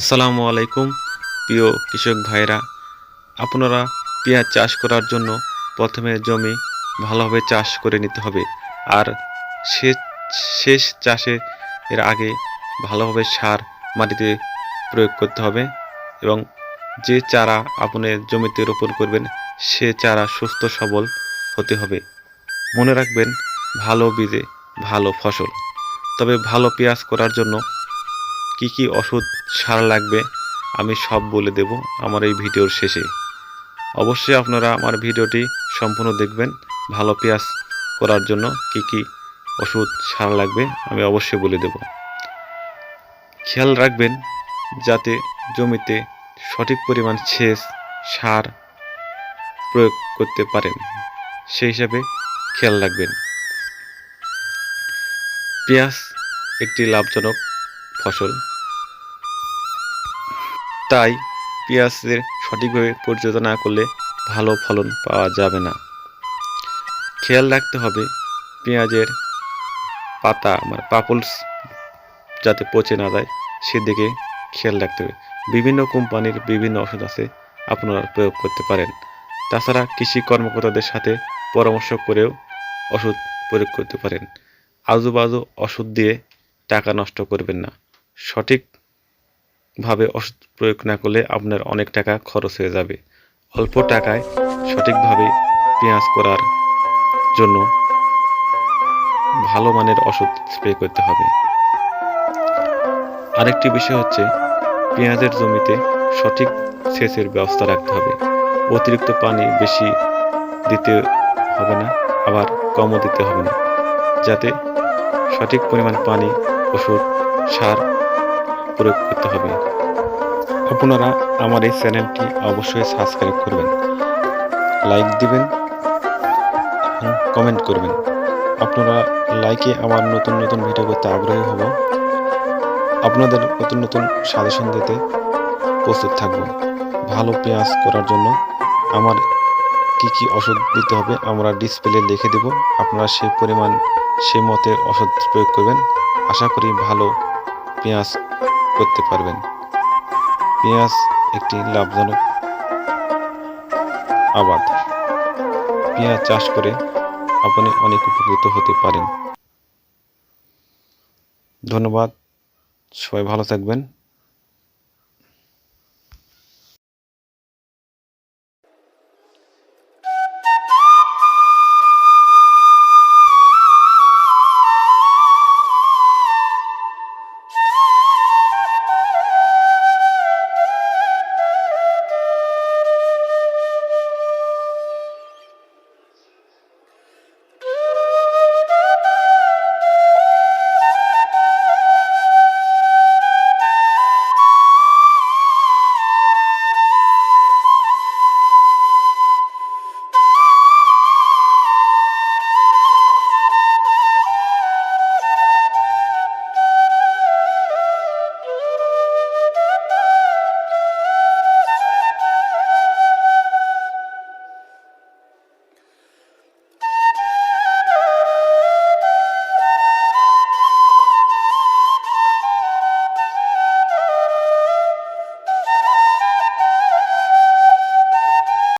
আসসালামু আলাইকুম, প্রিয় কৃষক ভাইরা আপনারা পেঁয়াজ চাষ করার জন্য প্রথমে জমি ভালোভাবে চাষ করে নিতে হবে। আর শেষ শেষ চাষে এর আগে ভালোভাবে সার মাটিতে প্রয়োগ করতে হবে এবং যে চারা আপনি জমিতে রোপণ করবেন, সে চারা সুস্থ সবল হতে হবে। মনে রাখবেন, ভালো বীজে ভালো ফসল। তবে ভালো পেঁয়াজ করার জন্য কি কি ওষুধ সার লাগবে, আমি সব বলে দেব আমার এই ভিডিওর শেষে। অবশ্যই আপনারা আমার ভিডিওটি সম্পূর্ণ দেখবেন, ভালো পেঁয়াজ করার জন্য কি কি ওষুধ সার লাগবে, আমি অবশ্যই বলে দেব। খেয়াল রাখবেন, যাতে জমিতে সঠিক পরিমাণ সেচ, সার প্রয়োগ করতে পারেন, সেই হিসাবে খেয়াল রাখবেন। পেঁয়াজ একটি লাভজনক ফসল। তাই পেঁয়াজের সঠিকভাবে পরিচর্যা না করলে ভালো ফলন পাওয়া যাবে না। খেয়াল রাখতে হবে পেঁয়াজের পাতা মানে পাপলস যাতে পচে না যায়, সেদিকে খেয়াল রাখতে হবে। বিভিন্ন কোম্পানির বিভিন্ন ওষুধ আছে, আপনারা প্রয়োগ করতে পারেন। তাছাড়া কৃষি কর্মকর্তাদের সাথে পরামর্শ করেও ওষুধ প্রয়োগ করতে পারেন। আজুবাজু ওষুধ দিয়ে টাকা নষ্ট করবেন না। সঠিকভাবে ওষুধ প্রয়োগ না করলে আপনার অনেক টাকা খরচ হয়ে যাবে। অল্প টাকায় সঠিকভাবে পেঁয়াজ করার জন্য ভালো মানের ওষুধ স্প্রে করতে হবে। আরেকটি বিষয় হচ্ছে পেঁয়াজের জমিতে সঠিক সেচের ব্যবস্থা রাখতে হবে। অতিরিক্ত পানি বেশি দিতে হবে না, আবার কমও দিতে হবে না, যাতে সঠিক পরিমাণ পানি, ওষুধ, সার প্রয়োগ করতে হবে। আপনারা আমার এই চ্যানেলটি অবশ্যই সাবস্ক্রাইব করবেন, লাইক দিবেন কমেন্ট করবেন। আপনারা লাইকে আমার নতুন নতুন ভিডিও করতে আগ্রহী হব। আপনাদের নতুন নতুন সাজেশন দিতে প্রস্তুত থাকব। ভালো পেঁয়াজ করার জন্য আমার কি কি ওষুধ দিতে হবে আমরা ডিসপ্লে লিখে দেব। আপনারা সেই পরিমাণ সে মতে ওষুধ প্রয়োগ করবেন। আশা করি ভালো পেঁয়াজ করতে পারবেন। পেঁয়াজ একটি লাভজনক আবাদ। পেঁয়াজ চাষ করে আপনি অনেক উপকৃত হতে পারেন। ধন্যবাদ। সবাই ভালো থাকবেন।